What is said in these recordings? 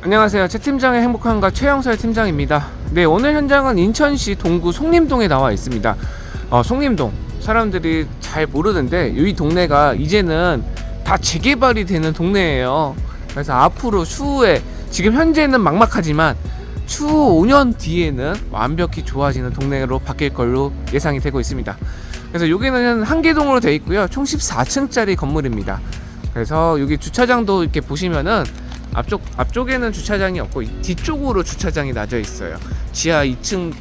안녕하세요. 최 팀장의 행복한가 최영설 팀장입니다. 네, 오늘 현장은 인천시 동구 송림동에 나와 있습니다. 어, 송림동 사람들이 잘 모르는데 이 동네가 이제는 다 재개발이 되는 동네예요. 그래서 앞으로 추후에 지금 현재는 막막하지만 추후 5년 뒤에는 완벽히 좋아지는 동네로 바뀔 걸로 예상이 되고 있습니다. 그래서 여기는 한계동으로 되어 있고요. 총 14층짜리 건물입니다. 그래서 여기 주차장도 이렇게 보시면은 앞쪽 앞쪽에는 주차장이 없고 이 뒤쪽으로 주차장이 나져 있어요. 지하 2층,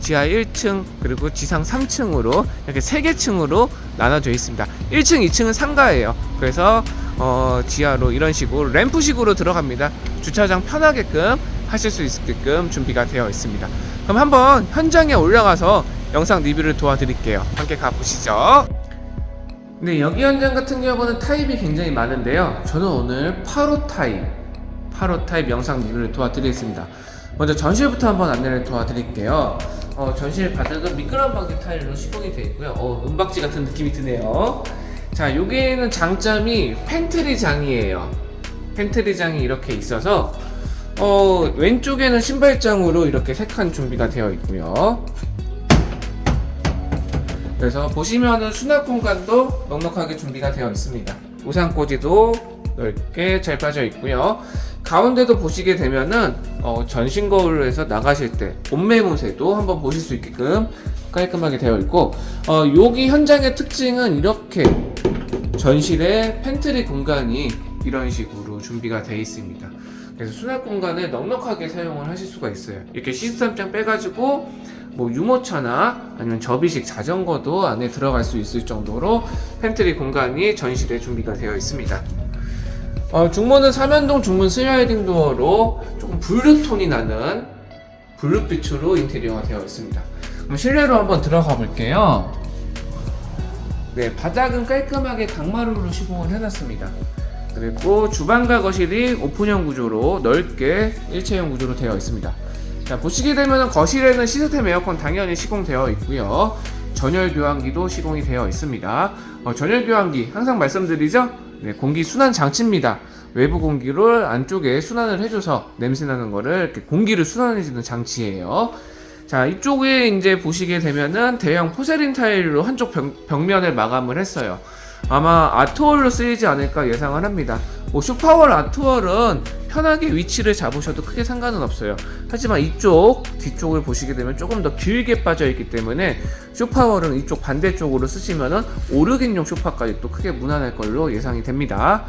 지하 1층 그리고 지상 3층으로 이렇게 세 개 층으로 나눠져 있습니다. 1층, 2층은 상가예요. 그래서 어, 지하로 이런 식으로 램프식으로 들어갑니다. 주차장 편하게끔 하실 수 있게끔 준비가 되어 있습니다. 그럼 한번 현장에 올라가서 영상 리뷰를 도와드릴게요. 함께 가보시죠. 네, 여기 현장 같은 경우는 타입이 굉장히 많은데요. 저는 오늘 8호 타입, 8호 타입 영상 리뷰를 도와드리겠습니다. 먼저 전실부터 한번 안내를 도와드릴게요. 어, 전실 바닥은 미끄럼 방지 타일로 시공이 되어 있고요. 어, 은박지 같은 느낌이 드네요. 자, 여기에는 장점이 팬트리 장이에요. 팬트리 장이 이렇게 있어서 어, 왼쪽에는 신발장으로 이렇게 세 칸 준비가 되어 있고요. 그래서 보시면은 수납 공간도 넉넉하게 준비가 되어 있습니다. 우산꽂이도 넓게 잘 빠져 있고요. 가운데도 보시게 되면은 어, 전신 거울로 해서 나가실 때 옷매무새도 한번 보실 수 있게끔 깔끔하게 되어 있고 어, 여기 현장의 특징은 이렇게 전실에 팬트리 공간이 이런 식으로 준비가 되어 있습니다. 그래서 수납 공간을 넉넉하게 사용을 하실 수가 있어요. 이렇게 시스템장 빼가지고 뭐 유모차나 아니면 접이식 자전거도 안에 들어갈 수 있을 정도로 팬트리 공간이 전실에 준비가 되어 있습니다. 어, 중문은 삼연동 중문 슬라이딩 도어로 조금 블루톤이 나는 블루빛으로 인테리어가 되어 있습니다. 그럼 실내로 한번 들어가 볼게요. 네, 바닥은 깔끔하게 강마루로 시공을 해놨습니다. 그리고 주방과 거실이 오픈형 구조로 넓게 일체형 구조로 되어 있습니다. 자, 보시게 되면 거실에는 시스템 에어컨 당연히 시공되어 있고요. 전열 교환기도 시공이 되어 있습니다. 어, 전열 교환기 항상 말씀드리죠? 네, 공기 순환 장치입니다. 외부 공기를 안쪽에 순환을 해줘서 냄새 나는 거를 공기를 순환해주는 장치예요. 자, 이쪽에 이제 보시게 되면은 대형 포세린 타일로 한쪽 벽, 벽면을 마감을 했어요. 아마 아트월로 쓰이지 않을까 예상을 합니다. 뭐 슈파월 아트월은 편하게 위치를 잡으셔도 크게 상관은 없어요. 하지만 이쪽 뒤쪽을 보시게 되면 조금 더 길게 빠져 있기 때문에 슈파월은 이쪽 반대쪽으로 쓰시면은 오르긴용 쇼파까지 또 크게 무난할 걸로 예상이 됩니다.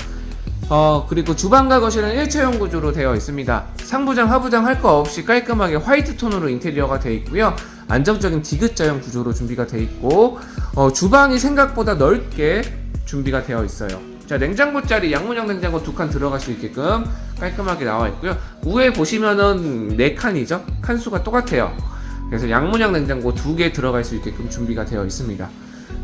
어 그리고 주방과 거실은 일체형 구조로 되어 있습니다. 상부장 하부장 할 거 없이 깔끔하게 화이트 톤으로 인테리어가 되어 있고요. 안정적인 디귿자형 구조로 준비가 되어 있고 어, 주방이 생각보다 넓게 준비가 되어 있어요. 자 냉장고 자리 양문형 냉장고 두 칸 들어갈 수 있게끔 깔끔하게 나와 있고요. 위에 보시면은 네 칸이죠. 칸 수가 똑같아요. 그래서 양문형 냉장고 두 개 들어갈 수 있게끔 준비가 되어 있습니다.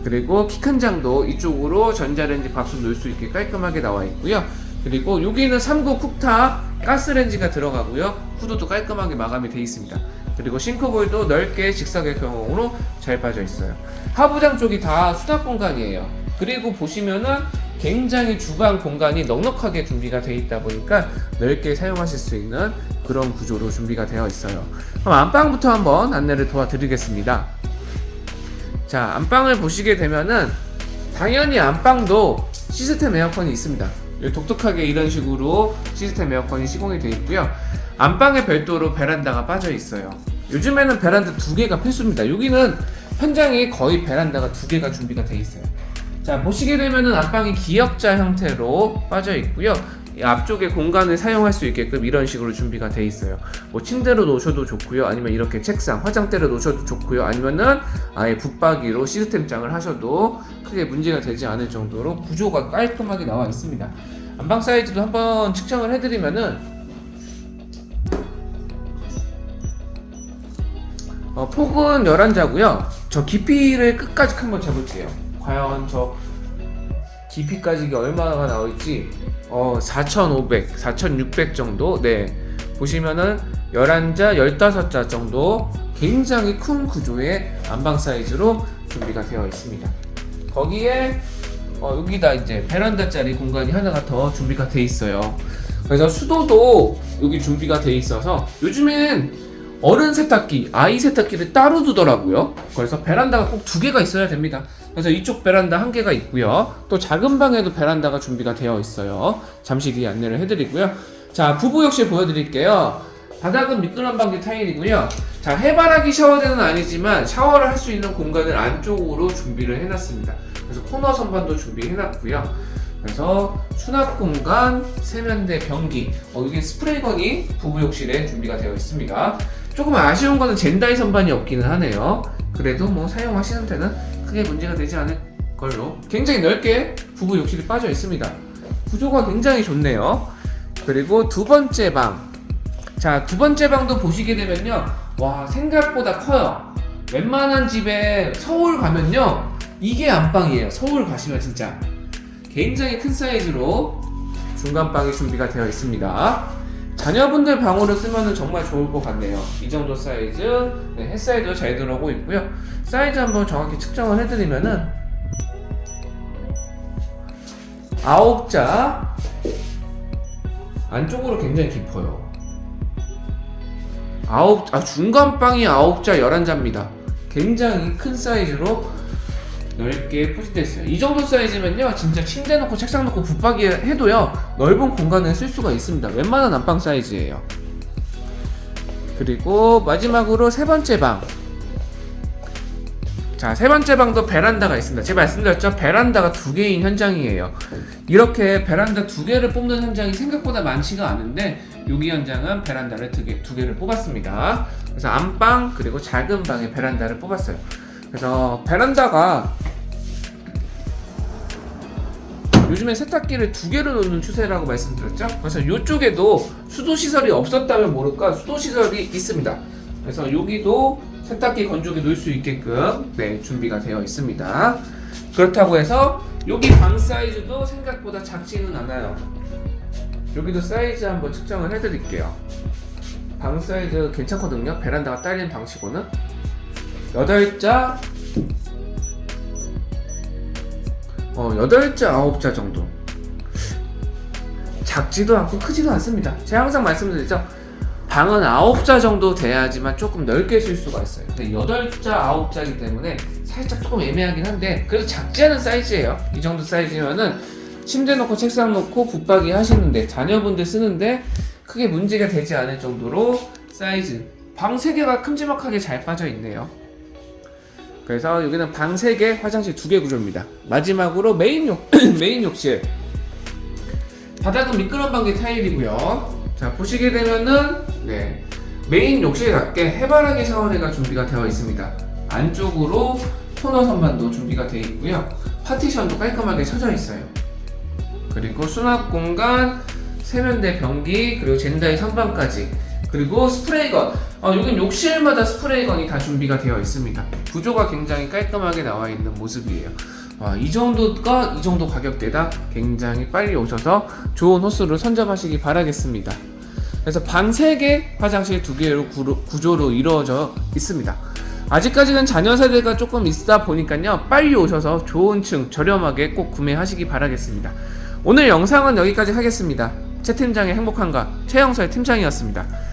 그리고 키 큰 장도 이쪽으로 전자레인지 밥솥 넣을 수 있게 깔끔하게 나와 있고요. 그리고 여기는 3구 쿡탑 가스레인지가 들어가고요. 후드도 깔끔하게 마감이 되어 있습니다. 그리고 싱크볼도 넓게 직사각형으로 잘 빠져 있어요. 하부장 쪽이 다 수납 공간이에요. 그리고 보시면은 굉장히 주방 공간이 넉넉하게 준비가 되어 있다 보니까 넓게 사용하실 수 있는 그런 구조로 준비가 되어 있어요. 그럼 안방부터 한번 안내를 도와드리겠습니다. 자, 안방을 보시게 되면은 당연히 안방도 시스템 에어컨이 있습니다. 독특하게 이런 식으로 시스템 에어컨이 시공이 되어 있고요. 안방에 별도로 베란다가 빠져 있어요. 요즘에는 베란다 두 개가 필수입니다. 여기는 현장이 거의 베란다가 두 개가 준비가 되어 있어요. 자, 보시게 되면은 안방이 기역자 형태로 빠져 있고요. 이 앞쪽에 공간을 사용할 수 있게끔 이런 식으로 준비가 돼 있어요. 뭐 침대로 놓으셔도 좋고요. 아니면 이렇게 책상, 화장대로 놓으셔도 좋고요. 아니면은 아예 붙박이로 시스템장을 하셔도 크게 문제가 되지 않을 정도로 구조가 깔끔하게 나와 있습니다. 안방 사이즈도 한번 측정을 해드리면은 어, 폭은 11자고요. 저 깊이를 끝까지 한번 재볼게요. 과연 저 깊이까지 이게 얼마가 나올지 어 4,500, 4,600 정도 네 보시면은 11자, 15자 정도 굉장히 큰 구조의 안방 사이즈로 준비가 되어 있습니다. 거기에 어, 여기다 이제 베란다 짜리 공간이 하나가 더 준비가 돼 있어요. 그래서 수도도 여기 준비가 돼 있어서 요즘엔 어른 세탁기, 아이 세탁기를 따로 두더라고요. 그래서 베란다가 꼭 두 개가 있어야 됩니다. 그래서 이쪽 베란다 한 개가 있고요. 또 작은 방에도 베란다가 준비가 되어 있어요. 잠시 뒤에 안내를 해드리고요. 자, 부부 욕실 보여드릴게요. 바닥은 미끄럼 방지 타일이고요. 자, 해바라기 샤워대는 아니지만 샤워를 할 수 있는 공간을 안쪽으로 준비를 해놨습니다. 그래서 코너 선반도 준비해놨고요. 그래서 수납 공간, 세면대, 변기, 어, 이게 스프레이건이 부부 욕실에 준비가 되어 있습니다. 조금 아쉬운 거는 젠다이 선반이 없기는 하네요. 그래도 뭐 사용하시는 데는 크게 문제가 되지 않을 걸로 굉장히 넓게 부부 욕실이 빠져 있습니다. 구조가 굉장히 좋네요. 그리고 두 번째 방. 자, 두 번째 방도 보시게 되면요. 와, 생각보다 커요. 웬만한 집에 서울 가면요. 이게 안방이에요. 서울 가시면 진짜. 굉장히 큰 사이즈로 중간방이 준비가 되어 있습니다. 자녀분들 방으로 쓰면 정말 좋을 것 같네요. 이 정도 사이즈, 네, 햇사이즈도 잘 들어오고 있고요. 사이즈 한번 정확히 측정을 해드리면은 아홉 자 안쪽으로 굉장히 깊어요. 아홉 아 중간 방이 아홉 자 열한 자입니다. 굉장히 큰 사이즈로 넓게 포진되어 있어요. 이 정도 사이즈면요, 진짜 침대 놓고 책상 놓고 붙박이 해도요, 넓은 공간을 쓸 수가 있습니다. 웬만한 안방 사이즈예요. 그리고 마지막으로 세 번째 방. 자, 세 번째 방도 베란다가 있습니다. 제가 말씀드렸죠? 베란다가 두 개인 현장이에요. 이렇게 베란다 두 개를 뽑는 현장이 생각보다 많지가 않은데, 여기 현장은 베란다를 두, 개, 두 개를 뽑았습니다. 그래서 안방, 그리고 작은 방에 베란다를 뽑았어요. 그래서 베란다가 요즘에 세탁기를 두 개로 놓는 추세라고 말씀드렸죠. 그래서 이쪽에도 수도 시설이 없었다면 모를까 수도 시설이 있습니다. 그래서 여기도 세탁기 건조기 놓을 수 있게끔 네 준비가 되어 있습니다. 그렇다고 해서 여기 방 사이즈도 생각보다 작지는 않아요. 여기도 사이즈 한번 측정을 해드릴게요. 방 사이즈 괜찮거든요. 베란다가 딸린 방치고는 8자? 어 8자 9자 정도. 작지도 않고 크지도 않습니다. 제가 항상 말씀드리죠. 방은 9자 정도 돼야지만 조금 넓게 쓸 수가 있어요. 근데 8자 9자이기 때문에 살짝 조금 애매하긴 한데 그래도 작지 않은 사이즈예요. 이 정도 사이즈면은 침대 놓고 책상 놓고 붙박이 하시는데 자녀분들 쓰는데 크게 문제가 되지 않을 정도로 사이즈. 방 3개가 큼지막하게 잘 빠져 있네요 그래서 여기는 방 3개, 화장실 2개 구조입니다. 마지막으로 메인 욕 메인 욕실. 바닥은 미끄럼 방지 타일이고요. 자, 보시게 되면은 네. 메인 욕실답게 해바라기 샤워대가 준비가 되어 있습니다. 안쪽으로 토너 선반도 준비가 되어 있고요. 파티션도 깔끔하게 쳐져 있어요. 그리고 수납 공간, 세면대 변기, 그리고 젠다이 선반까지 그리고 스프레이건. 어, 여긴 욕실마다 스프레이건이 다 준비가 되어 있습니다. 구조가 굉장히 깔끔하게 나와 있는 모습이에요. 와, 이 정도가 이 정도 가격대다 굉장히 빨리 오셔서 좋은 호수를 선점하시기 바라겠습니다. 그래서 방 3개, 화장실 2개로 구조로 이루어져 있습니다. 아직까지는 자녀 세대가 조금 있다 보니까요. 빨리 오셔서 좋은 층 저렴하게 꼭 구매하시기 바라겠습니다. 오늘 영상은 여기까지 하겠습니다. 최 팀장의 행복한가 최영서의 팀장이었습니다.